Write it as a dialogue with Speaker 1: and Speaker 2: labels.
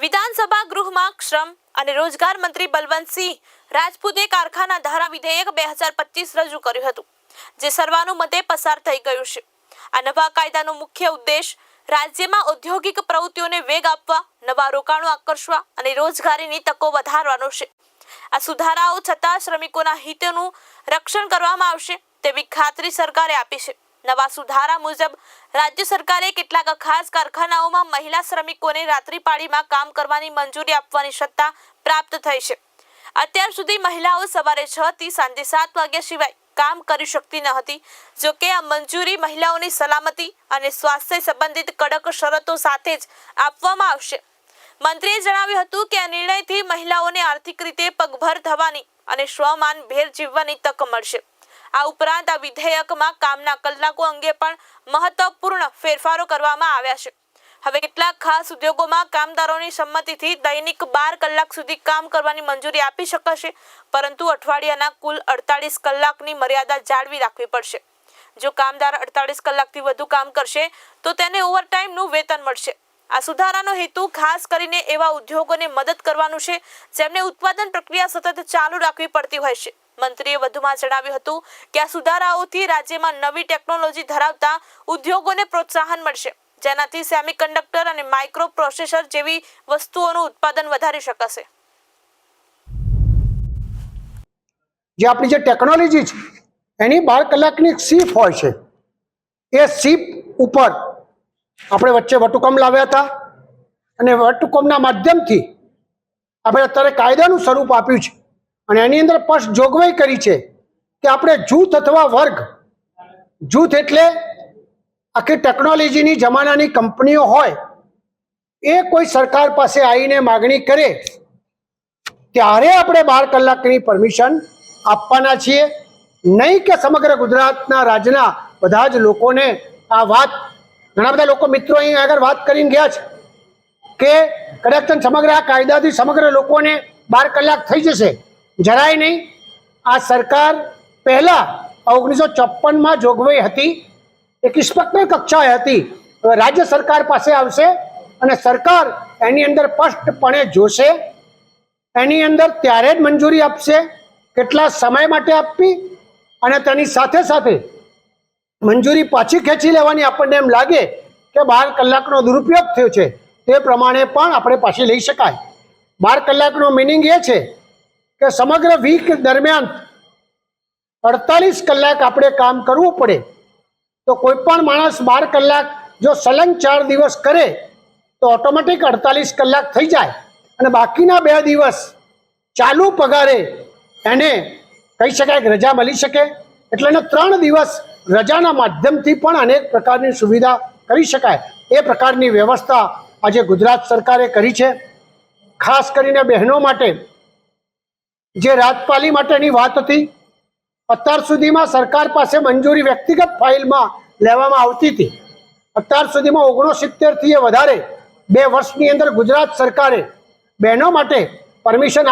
Speaker 1: વિધાનસભા ગૃહમાં શ્રમ અને રોજગાર મંત્રી બલવંતસિંહ રાજપૂતે કારખાના ધારા વિધેયક બે હજાર પચીસ રજૂ કર્યું હતું, જે સર્વાનુમતે પસાર થઈ ગયું છે. આ નવા કાયદાનો મુખ્ય ઉદ્દેશ રાજ્યમાં ઔદ્યોગિક પ્રવૃત્તિઓને વેગ આપવા, નવા રોકાણો આકર્ષવા અને રોજગારીની તકો વધારવાનો છે. આ સુધારાઓ છતાં શ્રમિકોના હિતોનું રક્ષણ કરવામાં આવશે તેવી ખાતરી સરકારે આપી છે. નવા સુધારા મુજબ રાજ્ય સરકારે કેટલાક ખાસ કારખાનાઓમાં મહિલા શ્રમિકોને રાત્રિપાળીમાં કામ કરવાની મંજૂરી આપવાની સત્તા પ્રાપ્ત થઈ છે. અત્યાર સુધી મહિલાઓ સવારે છ થી સાંજે સાત વાગ્યા સિવાય કામ કરી શકતી ન હતી. જો કે આ મંજૂરી મહિલાઓની સલામતી અને સ્વાસ્થ્ય સંબંધિત કડક શરતો સાથે જ આપવામાં આવશે. મંત્રીએ જણાવ્યું હતું કે આ નિર્ણયથી મહિલાઓને આર્થિક રીતે પગભર થવાની અને સ્વમાન ભેર જીવવાની તક મળશે. આ ઉપરાંત આ વિધેયકમાં કામના કલાકો અંગે પણ મહત્વપૂર્ણ ફેરફારો કરવામાં આવ્યા છે. હવે કેટલાક ખાસ ઉદ્યોગોમાં કામદારોની સંમતિથી દૈનિક બાર કલાક સુધી કામ કરવાની મંજૂરી આપી શકાશે, પરંતુ અઠવાડિયાના કુલ અડતાલીસ કલાકની મર્યાદા જાળવી રાખવી પડશે. જો કામદાર અડતાલીસ કલાકથી વધુ કામ કરશે, તો તેને ઓવરટાઈમનું વેતન મળશે. આ સુધારાનો હેતુ ખાસ કરીને એવા ઉદ્યોગોને મદદ કરવાનું છે, જેમને ઉત્પાદન પ્રક્રિયા સતત ચાલુ રાખવી પડતી હોય છે. મંત્રીએ વધુમાં જણાવ્યું હતું કે આ સુધારાઓથી રાજ્યમાં નવી ટેકનોલોજી ધરાવતા ઉદ્યોગોને પ્રોત્સાહન મળશે, જેનાથી સેમિકન્ડક્ટર અને માઇક્રો પ્રોસેસર જેવી વસ્તુઓનું ઉત્પાદન વધારી શકાશે.
Speaker 2: જે આપણી જે ટેકનોલોજી છે, એની બાર કલાકની શિફ હોય છે. એ શિફ ઉપર આપણે વચ્ચે વટુકમ લાવ્યા હતા અને વટુકમના માધ્યમથી આપણે અત્યારે કાયદાનું સ્વરૂપ આપ્યું છે. અને એની અંદર સ્પષ્ટ જોગવાઈ કરી છે કે આપણે જૂથ અથવા વર્ગ, જૂથ એટલે આખી ટેકનોલોજીની જમાનાની કંપનીઓ હોય, એ કોઈ સરકાર પાસે આવીને માગણી કરે, ત્યારે આપણે બાર કલાકની પરમિશન આપવાના છીએ. નહીં કે સમગ્ર ગુજરાતના રાજ્યના બધા જ લોકોને આ વાત ઘણા બધા લોકો મિત્રો અહીં આગળ વાત કરીને ગયા છે કે કદાચ સમગ્ર આ કાયદાથી સમગ્ર લોકોને બાર કલાક થઈ જશે. જરાય નહીં. આ સરકાર પહેલાં ઓગણીસો ચોપનમાં જોગવાઈ હતી. એક ઇન્સ્પેક્ટર કક્ષાએ હતી. હવે રાજ્ય સરકાર પાસે આવશે અને સરકાર એની અંદર સ્પષ્ટપણે જોશે. એની અંદર ત્યારે જ મંજૂરી આપશે. કેટલા સમય માટે આપવી અને તેની સાથે સાથે મંજૂરી પાછી ખેંચી લેવાની આપણને એમ લાગે કે બાર કલાકનો દુરુપયોગ થયો છે. તે પ્રમાણે પણ આપણે પાછી લઈ શકાય. બાર કલાકનો મિનિંગ એ છે કે સમગ્ર વીક દરમિયાન અડતાલીસ કલાક આપણે કામ કરવું પડે. તો કોઈ પણ માણસ બાર કલાક જો સલંગ ચાર દિવસ કરે, તો ઓટોમેટિક અડતાલીસ કલાક થઈ જાય. અને બાકીના બે દિવસ ચાલુ પગારે એને કહી શકાય કે રજા મળી શકે. એટલે ત્રણ દિવસ રજાના માધ્યમથી પણ અનેક પ્રકારની સુવિધા કરી શકાય. એ પ્રકારની વ્યવસ્થા આજે ગુજરાત સરકારે કરી છે. ખાસ કરીને બહેનો માટે. જે રાજપાલી માટેની વાત હતી, અત્યાર સુધીમાં સરકાર પાસે મંજૂરી વ્યક્તિગત ફાઇલમાં લેવામાં આવતી હતી. અત્યાર સુધીમાં ઓગણસિત્તેરથી વધારે બે વર્ષની અંદર ગુજરાત સરકારે બહેનો માટે પરમિશન